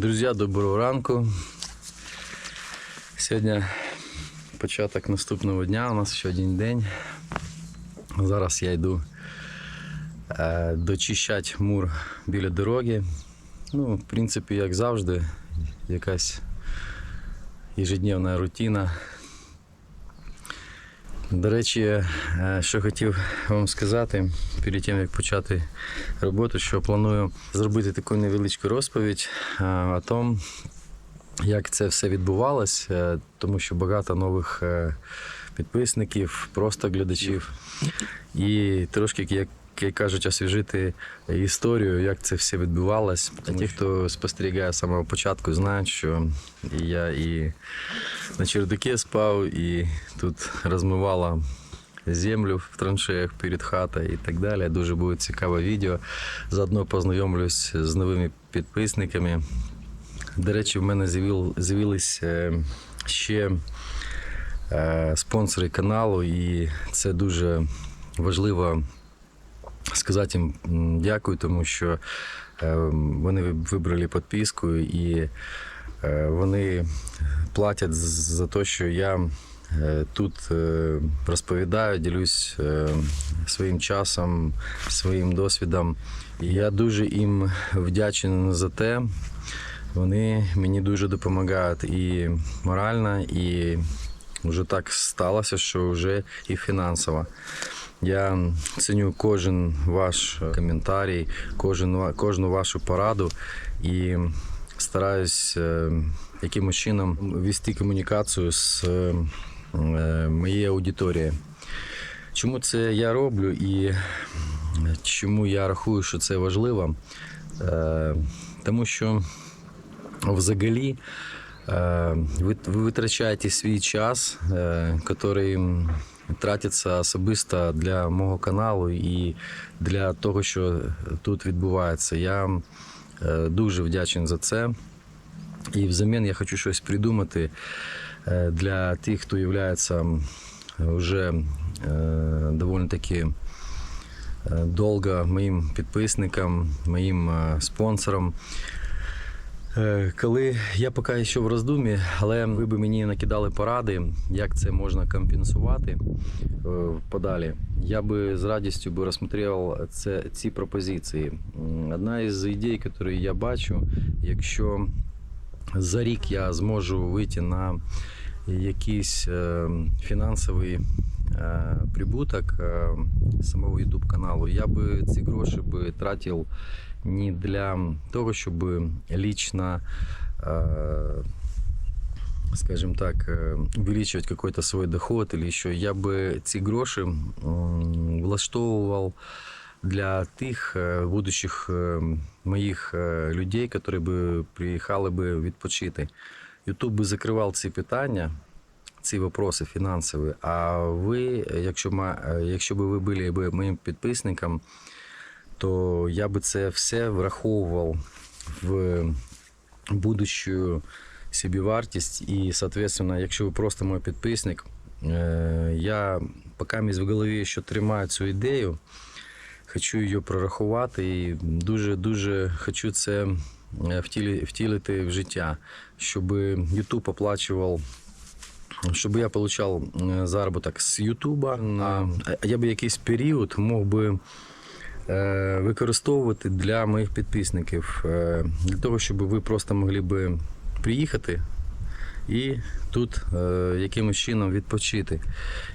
Друзі, доброго ранку. Сьогодні початок наступного дня, у нас ще один день. Зараз я йду е, дочищати мур біля дороги. Ну, в принципі, як завжди, якась ежедневна рутина. До речі, е, що хотів вам сказати перед тим, як почати роботу, що планую зробити таку невеличку розповідь е, о тому, як це все відбувалось, е, тому що багато нових підписників, просто глядачів. І трошки, як як кажуть, освіжити історію, як це все відбувалось. А ті, хто спостерігає з самого початку, знають, що і я і на чердаке спав, і тут розмивала землю в траншеях перед хатою і так далі. Дуже буде цікаве відео. Заодно познайомлюсь з новими підписниками. До речі, в мене з'явил- з'явились е, ще е, спонсори каналу, і це дуже важливо сказати їм дякую, тому що е, вони вибрали підписку і е, вони платять за те, що я е, тут розповідаю, ділюсь своїм часом, своїм досвідом. І я дуже їм вдячний за те. Вони мені дуже допомагають і морально, і вже так сталося, що вже і фінансово. Я ціню кожен ваш коментарій, кожен, кожну вашу пораду і стараюсь е, якимось чином вести комунікацію з е, е, моєю аудиторією. Чому це я роблю і чому я рахую, що це важливо? Е, Тому що взагалі е, ви, ви витрачаєте свій час, е, який тратиться особисто для мого каналу і для того, що тут відбувається. Я е, дуже вдячний за це. І взамін я хочу щось придумати е, для тих, хто є вже е, доволі таки довго моїм підписникам, моїм спонсорам. Е, Коли я поки ще в роздумі, але ви би мені накидали поради, як це можна компенсувати е, подалі, я би з радістю би розсмотрел це, ці пропозиції. Одна із ідей, які я бачу, якщо за рік я зможу вийти на якийсь е, фінансовий прибуток е, самого YouTube каналу, я би ці гроші би тратив не для того, щоб лично, э, скажем так, увеличивать какой-то свой доход или еще, я би ці гроші влаштовував для тих е, будущих е, моїх е, людей, які приїхали би відпочити. Ютуб би закривав ці питання, ці вопроси фінансові. А ви, якщо, е, якщо би ви були би моїм підписником, то я би це все враховував в будущую собівартість. І, соответственно, якщо ви просто мій підписник, е, я поки місь в голові ще тримаю цю ідею, хочу її прорахувати і дуже-дуже хочу це е, втілити в життя, щоб YouTube оплачував щоб я отримав заробіток з Ютуба, а я би якийсь період мог би е, використовувати для моїх підписників, е, для того, щоб ви просто могли би приїхати і тут е, якимось чином відпочити.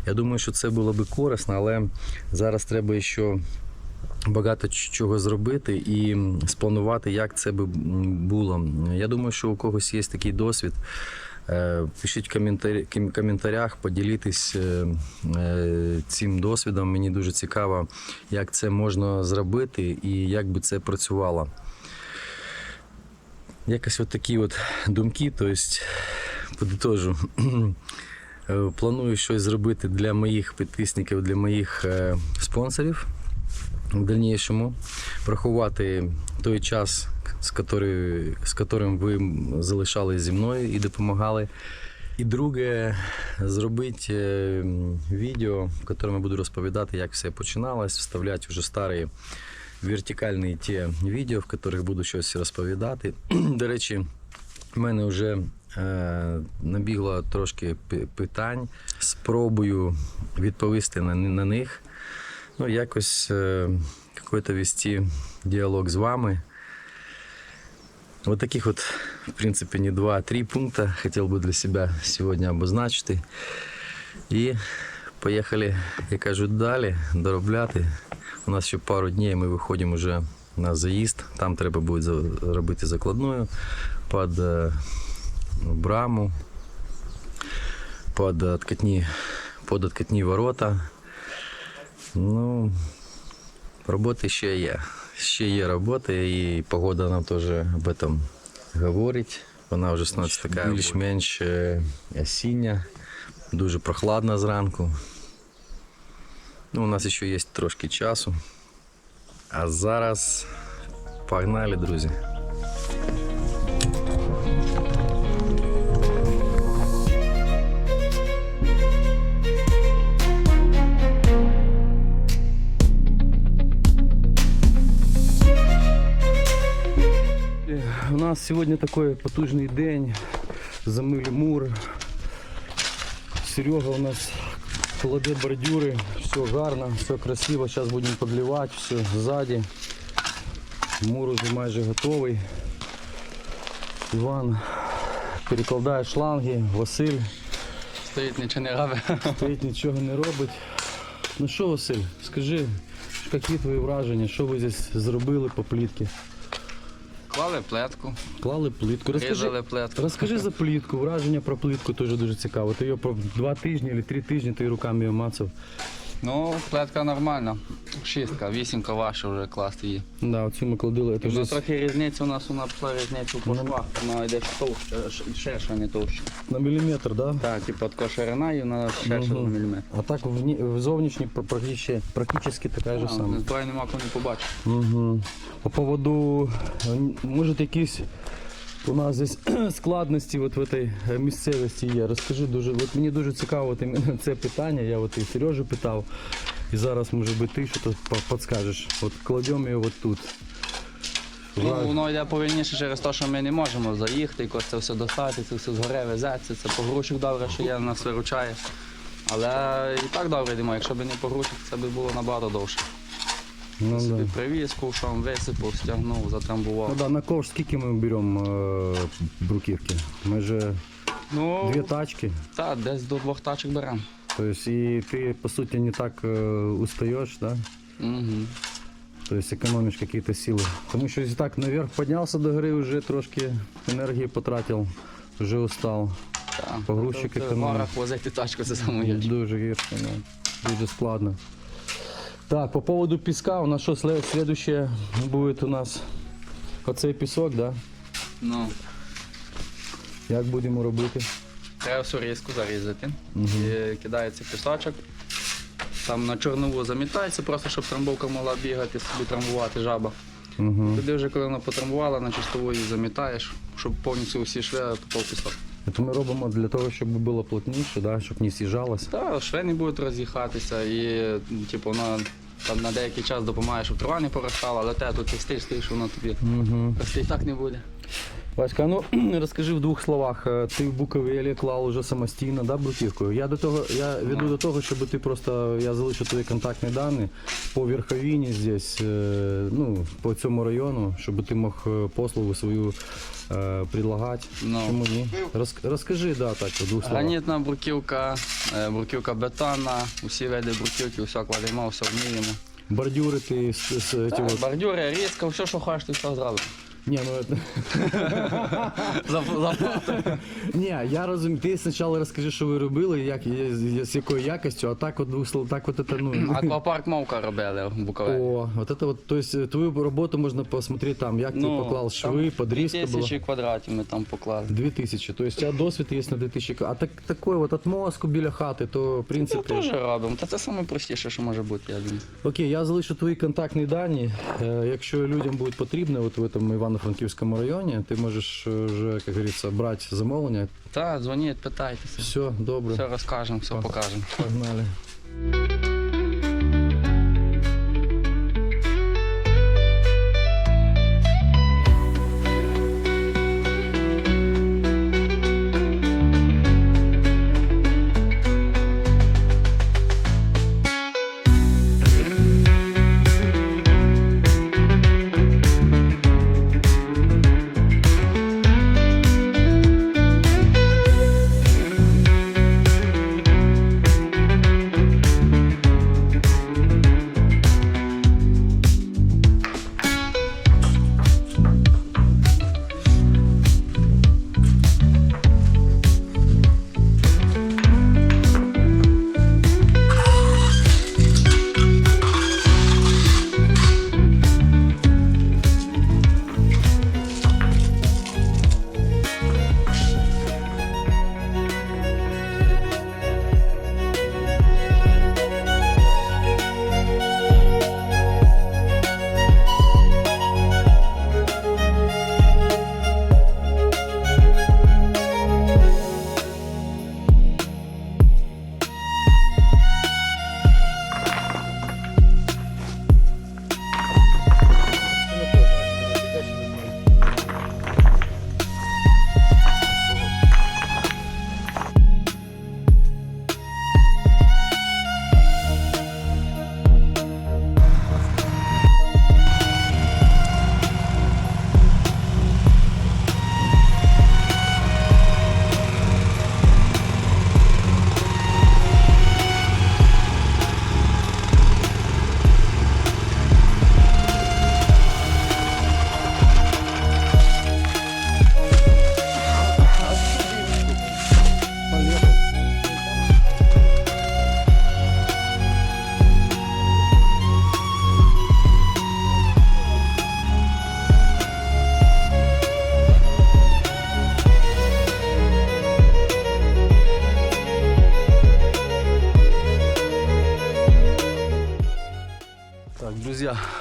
Я думаю, що це було би корисно, але зараз треба ще багато чого зробити і спланувати, як це би було. Я думаю, що у когось є такий досвід. Е, Пишіть в коментарі, коментарях, поділітесь е, цим досвідом. Мені дуже цікаво, як це можна зробити і як би це працювало. Якось от такі от думки, тобто, подитожу. Е, Планую щось зробити для моїх підписників, для моїх спонсорів в дальнішому. Врахувати той час, з, котрий, з котрим ви залишались зі мною і допомагали. І друге, зробити е, відео, в якому я буду розповідати, як все починалось, вставляти вже старі вертикальні ті відео, в яких буду щось розповідати. До речі, в мене вже е, набігло трошки питань. Спробую відповісти на, на них. Ну, якось е, какой-то вести діалог з вами. Вот таких вот, в принципе, не два, а три пункта хотел бы для себя сегодня обозначити. І поїхали, як кажуть, далі доробляти. У нас ще пару днів ми виходимо вже на заїзд. Там треба буде робити закладною під е, браму, під откатні, під откатні ворота. Ну, роботи ще є. Ще є робота, і погода нам теж об этом говорить. Вона вже становиться така більш-менш е, осіння, дуже прохладна зранку. Ну, у нас ще є трошки часу. А зараз погнали, друзі. Нас сьогодні такий потужний день. Замили мур. Серега у нас кладе бордюри, все гарно, все красиво. Зараз будемо підливати, все ззаді. Мур уже майже готовий. Іван перекладає шланги, Василь Стоїть, нічого не робить. стоїть, нічого не робить. Ну що, Василь, скажи, які твої враження, що ви здесь зробили по плітці? Клали плетку, Клали плитку. Розкажи, різали плетку. Розкажи за плитку, враження про плитку теж дуже цікаво. Ти її про два тижні чи три тижні ти руками її мацав. Ну, плетка нормальна. Шістка, вісімка ваша вже класти її. Да, оцю ми кладили. Це Вже трохи різниця у нас вона пішла різниця по швах. Вона йде товще, ш- ширша, а не товще. на міліметр, да? Так, типу така ширина і вона ширша на міліметр. А так в, в зовнішній пр- практично, практично така ж сама. Зброї нема кого не побачити. Угу. По поводу, може якісь у нас здесь складності от в этой е, місцевості є. Розкажи дуже, от мені дуже цікаво це питання. Я от і Сережу питав, і зараз може би ти що підскажеш. От кладемо його от тут. Ну, воно йде повільніше через те, що ми не можемо заїхати, якось це все достати, це все згоре везеться, це погрузчик добре, що є, нас виручає. Але і так добре йдемо, якщо б не погрузчик, це б було набагато довше. Ну, Собі да. привіз, кушав, висипав, стягнув, затрамбував. Ну да, на ковш скільки ми беремо е, бруківки? Майже Ну, дві тачки. так, десь до двох тачок беремо. Тобто, і ти по суті не так е, устаєш, да? Угу. То есть экономишь какие-то силы. Потому что если так наверх поднялся до горы, уже трошки энергии потратил, вже устал. Так. Погрузчик Тобто В економить. горах возити тачку це саме гірше. Дуже гірко, ну, дуже складно. Так, по поводу песка, у нас що след- следующее будет у нас оцей пісок, да? Ну, Як будемо робити? треба всю різку зарізати. І кидається пісочок. Там на чорнову замітається, просто щоб трамбовка могла бігати, собі трамбувати жаба. Угу. Тоді вже коли вона потрамбувала, на чистову її замітаєш, щоб повністю усі шви попав пісок. Це ми робимо для того, щоб було плотніше, да? щоб не з'їжджалось. Та шви не будуть роз'їхатися і типу, вона там на деякий час допомагає, щоб трава не поростала, але те тут ти стиш, стиш, воно тобі Угу. рости і так не буде. Васька, ну розкажи в двох словах. е, Ти в Буковелі клав уже самостійно, да, бруківкою? Я до того, я веду до того, щоб ти просто я залишу твої контактні дані по верховіні здесь, е, ну, по цьому району, щоб ти мог е, послугу свою е, предлагати. Ну. Чому ні? Роз, розкажи, да, так, в двох словах. Гранітна бруківка, бруківка бетонна, усі види бруківки, все кладемо, все вміємо. Бордюри ти з, з, ті Так, от- бордюри, різка, все, що хочеш, ти все зробиш. Ні, ну це- Ні, я розумію. Ти спочатку розкажи, що ви робили, як з якою якістю, а так от двох слов, так от це, ну. Аквапарк Мовка робили в Буковелі. О, вот это вот, то есть э, твою работу можно посмотреть там, як ти поклав шви, подрізка була. тисячі квадратів ми там поклали. 2000, то есть у тебе досвід є на 2000, а так, такой от отмозку біля хати, то в Це принципі... теж робимо. Та це найпростіше, що може бути, я думаю. Окей, я залишу твої контактні дані. Е, Якщо людям буде потрібно от в цьому Івано-Франківському районі, ти можеш е, вже, як говориться, брати замовлення. Так, дзвоніть, питайтеся. Все, добре, Все розкажемо, все покажемо. погнали.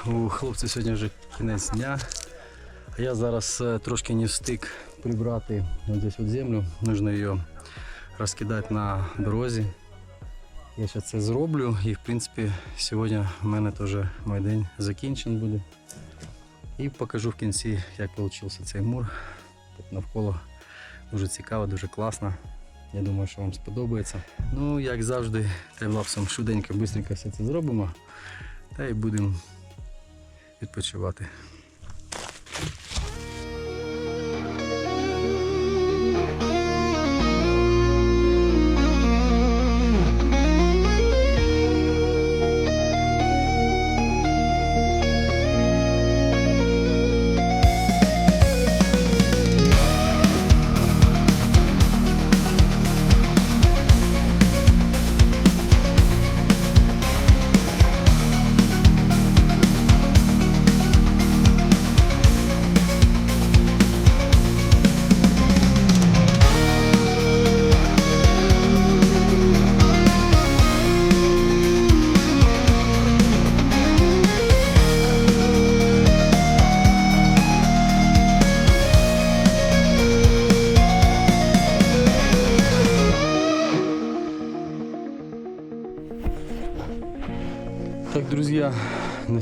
У хлопців сьогодні вже кінець дня. Я зараз е, трошки не встиг прибрати ось здесь землю. Нужно її розкидати на дорозі. Я зараз це зроблю і в принципі сьогодні в мене теж мій день закінчений буде. І покажу в кінці, як вийшов цей мур. Тут навколо дуже цікаво, дуже класно. Я думаю, що вам сподобається. Ну, як завжди, таймлапсом швиденько, швидко все це зробимо. Та й будемо відпочивати.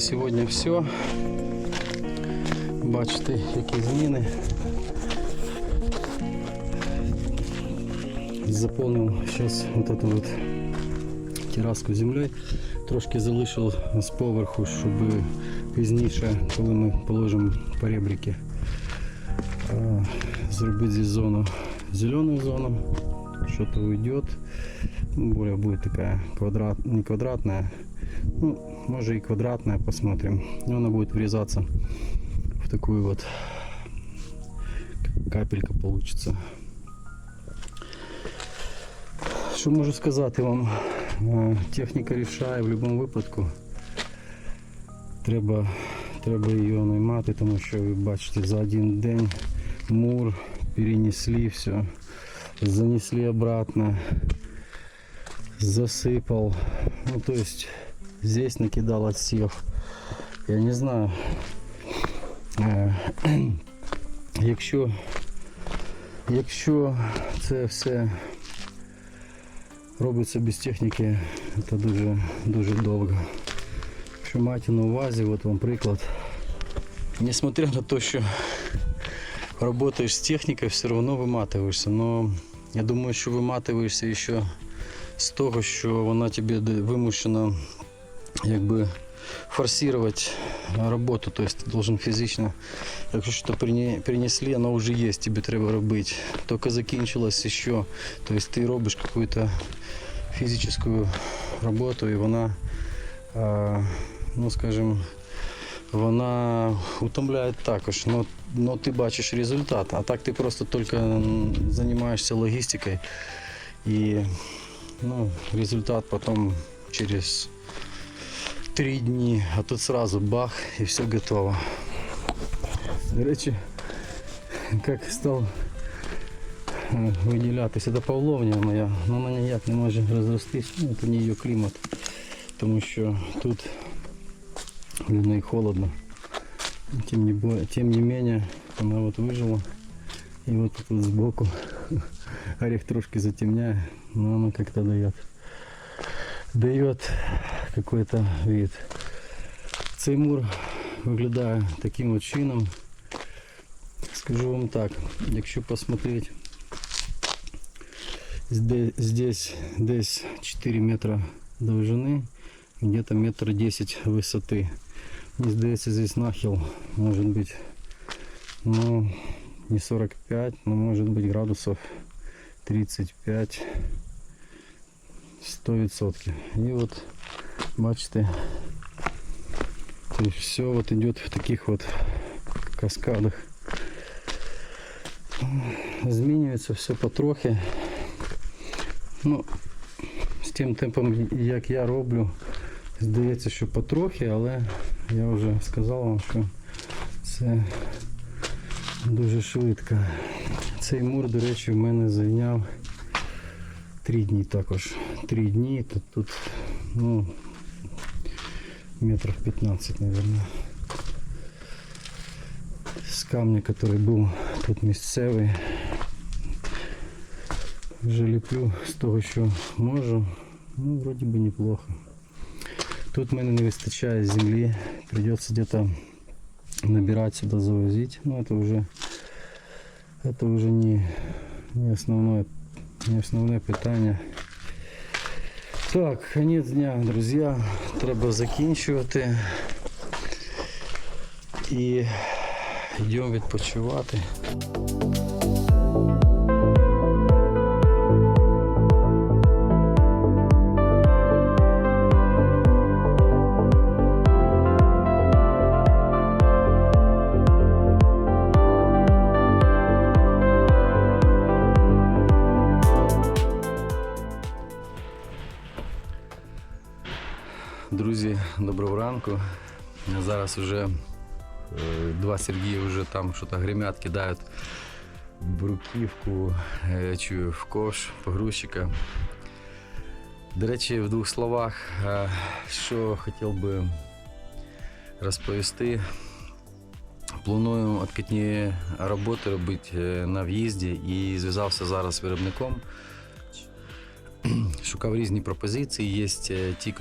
Сьогодні все. Бачите, які зміни. Заповнив зараз вот эту вот терраску землею. Трошки залишив з поверху, щоб пізніше, коли ми положимо поребрики, а, зробити здесь зону, зеленую зону. Что-то уйдет. Ну, Более будет такая квадрат, не квадратная, ну, может и квадратная, посмотрим. Но она будет врезаться в такую вот капелька получится. Що можу сказати вам? Е, Техніка рішає в будь-якому випадку. Треба, треба її наймати, тому що ви бачите, за один день мур перенесли все, занесли обратно, засыпал. Ну, то есть здесь накидал отсев. Я не знаю. Е, Якщо, якщо це все робиться без техніки, це дуже, дуже довго. Якщо маєте на увазі, от вам приклад. Несмотря на те, що работаешь с техникой, все равно виматуєшся. Но я думаю, що виматуєшся ще з того, що вона тобі вимушена якби форсировать роботу, то есть ти должен фізично, якщо щось перенесли, воно вже є, тобі треба робити. Тільки закінчилось ще, то есть ти робиш якусь фізичну роботу і вона, ну скажімо, вона утомляє також, но, но ти бачиш результат, а так ти просто тільки займаєшся логістикою і ну, результат потом через три дні, а тут сразу бах і все готово. До речі, як став е, виділятися, це павловня моя, ну вона ніяк не може розростись, ну, це не її клімат, тому що тут в ней холодно. Тем не, бо- тем не менее, она вот выжила. И вот тут вот сбоку орех трошки затемняет, но оно как-то дает, дает какой-то вид. Цей мур таким от чином. Скажу вам так, якщо посмотреть, зде- здесь десь 4 метра довжини, где-то метр 10 высоты. Мне здається, здесь нахил может быть, ну, не 45, но может быть градусов 35 100%. И вот, бачите, то есть все вот идет в таких вот каскадах. Змінюється все потрохи. Ну, з тим темпом, як я роблю, здається, що потрохи, але я вже сказав вам, що це дуже швидко. Цей мур, до речі, в мене зайняв три дні також. Три дні. Тут, тут ну, метров 15, наверное. С камня, который был тут місцевий. Вже ліплю з того, що можу. Ну, вроде бы неплохо. Тут в мене не вистачає землі. Придется где-то набирать сюда, завозить. Но это уже это уже не, не основное не основне питання. Так, конець дня, друзі. Треба закінчувати. І йдемо відпочивати. Ранку. Зараз вже е, два Сергії вже там щось гремят, кидають бруківку, е, чую в кош погрузчика. До речі, в двох словах, е, що хотів би розповісти. Планую откатні роботи робити на в'їзді і зв'язався зараз з виробником. Шукав різні пропозиції. Є ті, які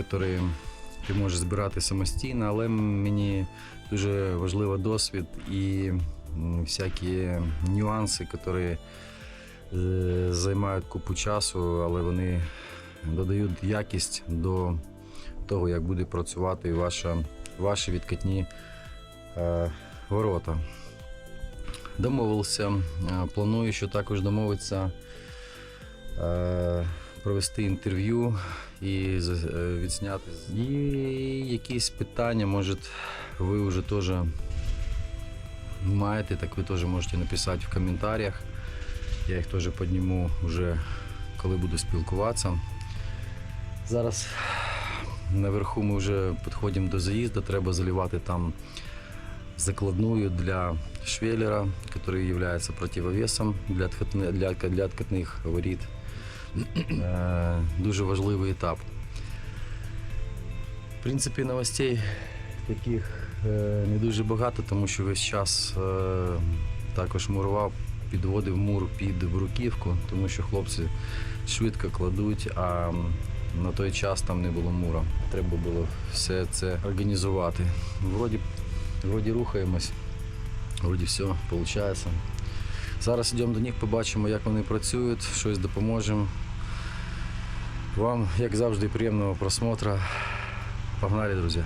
ти можеш збирати самостійно, але мені дуже важливий досвід і всякі нюанси, які е, займають купу часу, але вони додають якість до того, як буде працювати ваша, ваші відкатні е, ворота. Домовився, е, планую, що також домовитися. Е, провести інтерв'ю і е, відзняти. І якісь питання, може, ви вже теж маєте, так ви теж можете написати в коментарях. Я їх теж підніму вже коли буду спілкуватися. Зараз наверху ми вже підходимо до заїзду, треба заливати там закладную для швеллера, который является противовесом для, ткатни- для, для ткатних воріт. Е, Дуже важливий етап. В принципі, новостей таких е, не дуже багато, тому що весь час е, також мурував, підводив мур під бруківку, тому що хлопці швидко кладуть, а на той час там не було мура. Треба було все це організувати. Вроді, вроді рухаємось, вроді все виходить. Зараз йдемо до них, побачимо, як вони працюють, щось допоможемо. Вам, як завжди, приємного просмотру. Погнали, друзі!